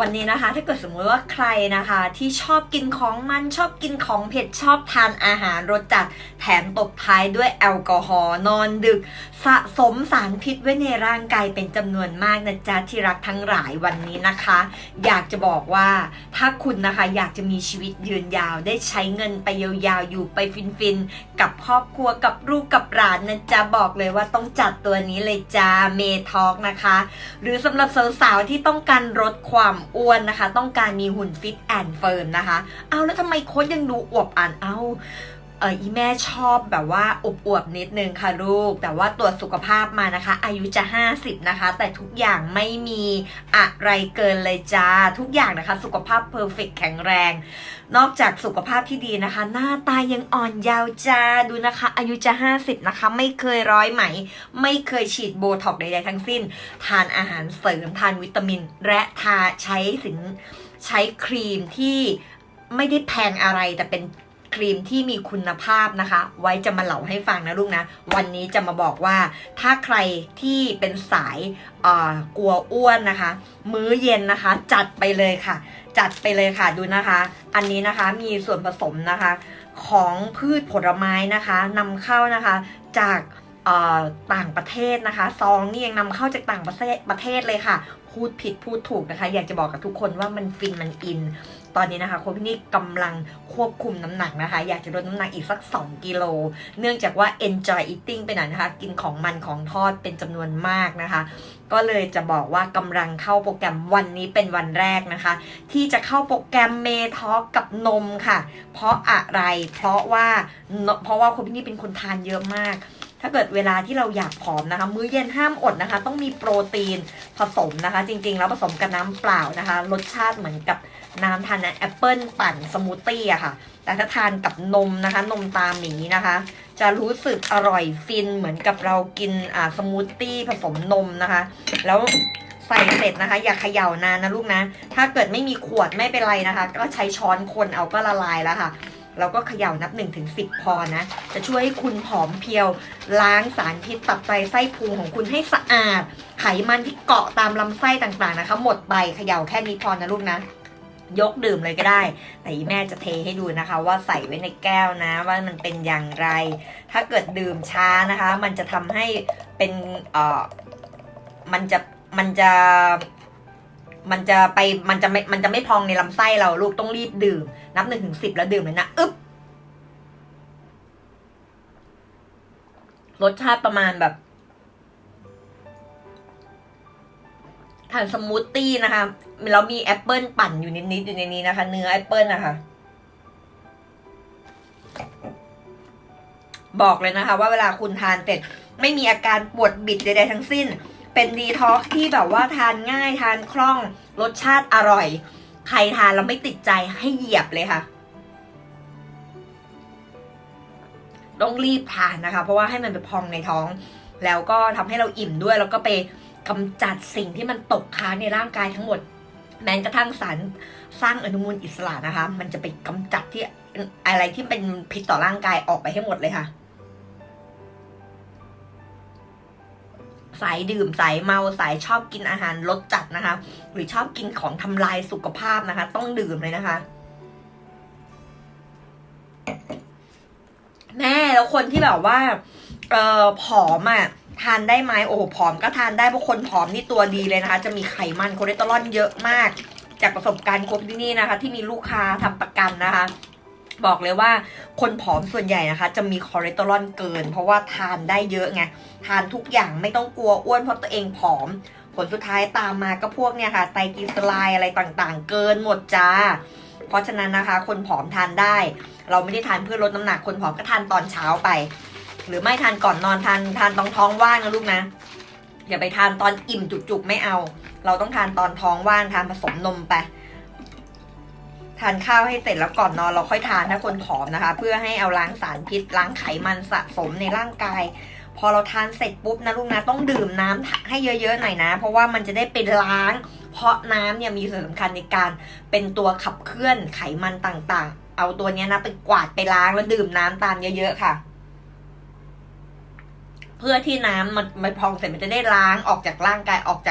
วันนี้นะคะ ถ้าเกิดสมมุติว่าใครนะคะ ที่ชอบกินของมันชอบกินของเผ็ดชอบทานอาหารรสจัดแถมตบท้ายด้วยแอลกอฮอล์นอนดึก สะสมสารพิษไว้ในร่างกายเป็นจำนวนมากนะจ๊ะที่รักทั้งหลายวันนี้นะคะ อยากจะบอกว่าถ้าคุณนะคะอยากจะมีชีวิตยืนยาวได้ใช้เงินไปยาวๆอยู่ไปฟินๆ กับครอบครัวกับลูกกับหลานนะจ๊ะบอกเลยว่าต้องจัดตัวนี้เลยจ้าเมทอกนะคะ หรือสำหรับสาวๆที่ต้องการลดความอ้วนนะคะ ต้องการมีหุ่นฟิตแอนด์เฟิร์มนะคะ เอาแล้วทำไมโค้ชยังดูอวบอ่านเอา เอออีแม่ชอบแบบว่าอบอวบๆนิดนึงค่ะลูก แต่ว่าตรวจสุขภาพมานะคะ อายุจะ 50 นะคะ แต่ทุกอย่างไม่มีอะไรเกินเลยจ้า ทุกอย่างนะคะ สุขภาพเพอร์เฟกแข็งแรง นอกจากสุขภาพที่ดีนะคะ หน้าตายังอ่อนยาวจ้า ดูนะคะ อายุจะ 50 นะคะ ไม่เคยร้อยไหม ไม่เคยฉีดโบท็อกใดๆทั้งสิ้น ทานอาหารเสริมทานวิตามิน และทาใช้สินใช้ครีมที่ไม่ได้แพงอะไรแต่เป็น ครีมที่มีคุณภาพนะคะ ไว้จะมาเล่าให้ฟังนะลูกนะ วันนี้จะมาบอกว่าถ้าใครที่เป็นสายกลัวอ้วนนะคะ มื้อเย็นนะคะ จัดไปเลยค่ะ จัดไปเลยค่ะดูนะคะ อันนี้นะคะมีส่วนผสมนะคะ ของพืชผลไม้นะคะนำเข้านะคะจากต่างประเทศนะคะ ซองนี่ยังนำเข้าจากต่างประเทศประเทศเลยค่ะ พูดผิดพูดถูกนะคะ อยากจะบอกกับทุกคนว่ามันฟินมันอิน ตอนนี้นะคะคพี่นี่กำลังควบคุมน้ำหนักนะคะ อยากจะลดน้ำหนักอีกสัก 2 กิโล เนื่องจากว่า enjoy eating ไปหน่อยนะคะ กินของมันของทอดเป็นจำนวนมากนะคะ ก็เลยจะบอกว่ากำลังเข้าโปรแกรมวันนี้เป็นวันแรกนะคะ ที่จะเข้าโปรแกรมเมทอกับนมค่ะ เพราะอะไรเพราะว่าเพราะว่าคพี่นี่เป็นคนทานเยอะมาก ถ้าเกิดเวลาที่เราอยากผอมนะคะ มื้อเย็นห้ามอดนะคะ ต้องมีโปรตีนผสมนะคะ จริง ๆ แล้วผสมกับน้ำเปล่านะคะ รสชาติเหมือนกับน้ำทานแอปเปิลปั่นสมูทตี้อะค่ะ แต่ถ้าทานกับนมนะคะ นมตาหมีนะคะ จะรู้สึกอร่อยฟินเหมือนกับเรากินอ่าสมูทตี้ผสมนมนะคะ แล้วใส่เสร็จนะคะ อย่าเขย่านานนะลูกนะ ถ้าเกิดไม่มีขวดไม่เป็นไรนะคะ ก็ใช้ช้อนคนเอาก็ละลายแล้วค่ะ เราก็เขย่านับ1นถึงสิพอนะ จะช่วยให้คุณผอมเพรียว ล้างสารพิษตับไตไส้พุงของคุณให้สะอาด ไขมันที่เกาะตามลำไส้ต่างๆนะคะ หมดไปเขย่าแค่นี้พอนะลูกนะยกดื่มเลยก็ได้ แต่อีแม่จะเทให้ดูนะคะ ว่าใส่ไว้ในแก้วนะ ว่ามันเป็นอย่างไร ถ้าเกิดดื่มช้านะคะ มันจะทำให้เป็นเอ่อมันจะมันจะ มันจะไปมันจะไม่มันจะไม่พองในลำไส้เราลูกต้องรีบดื่ม นับหนึ่งถึงสิบแล้วดื่มเลยนะอึ๊บรสชาติประมาณแบบทานสมูทตี้นะคะแล้วมีแอปเปิลปั่นอยู่นิดๆอยู่ในนี้นะคะ เนื้อแอปเปิลนะคะ บอกเลยนะคะ ว่าเวลาคุณทานเสร็จไม่มีอาการปวดบิดใดๆทั้งสิ้น เป็นดีท็อกซ์ที่แบบว่าทานง่ายทานคล่องรสชาติอร่อย ใครทานแล้วไม่ติดใจให้เหยียบเลยค่ะ ต้องรีบทานนะคะ เพราะว่าให้มันไปพองในท้อง แล้วก็ทำให้เราอิ่มด้วย แล้วก็ไปกำจัดสิ่งที่มันตกค้างในร่างกายทั้งหมด แม้กระทั่งสารสร้างอนุมูลอิสระนะคะ มันจะไปกำจัดที่อะไรที่เป็นพิษต่อร่างกายออกไปให้หมดเลยค่ะ สายดื่มสายเมาสายชอบกินอาหารรสจัดนะคะ หรือชอบกินของทำลายสุขภาพนะคะ ต้องดื่มเลยนะคะ แม่แล้วคนที่แบบว่า เออผอมอะทานได้ไหมโอ้โหผอมก็ทานได้เพราะคนผอมนี่ตัวดีเลยนะคะ จะมีไขมันคอเลสเตอรอลเยอะมาก จากประสบการณ์ครบที่นี่นะคะ ที่มีลูกค้าทำประกันนะคะ บอกเลยว่าคนผอมส่วนใหญ่นะคะ จะมีคอเลสเตอรอลเกิน เพราะว่าทานได้เยอะไง ทานทุกอย่างไม่ต้องกลัวอ้วนเพราะตัวเองผอม ผลสุดท้ายตามมาก็พวกเนี่ยค่ะไตรกลีเซอไรด์อะไรต่างๆ เกินหมดจ้า เพราะฉะนั้นนะคะ คนผอมทานได้ เราไม่ได้ทานเพื่อลดน้ำหนักคนผอมก็ทานตอนเช้าไป หรือไม่ทานก่อนนอนทานทานตอนท้องว่างนะลูกนะอย่าไปทานตอนอิ่มจุกๆไม่เอา เราต้องทานตอนท้องว่างทานผสมนมไป ทานข้าวให้เสร็จแล้วก่อนนอนเราค่อยทานถ้าคนผอมนะคะ เพื่อให้เอาล้างสารพิษล้างไขมันสะสมในร่างกาย พอเราทานเสร็จปุ๊บนะลูกนะต้องดื่มน้ำให้เยอะๆหน่อยนะ เพราะว่ามันจะได้ไปล้าง เพราะน้ำเนี่ยมีส่วนสำคัญในการเป็นตัวขับเคลื่อนไขมันต่างๆ เอาตัวนี้นะไปกวาดไปล้างแล้วดื่มน้ำตามเยอะๆค่ะเพื่อที่น้ำมันมันพองเสร็จมันจะได้ล้างออกจากร่างกายออกจาก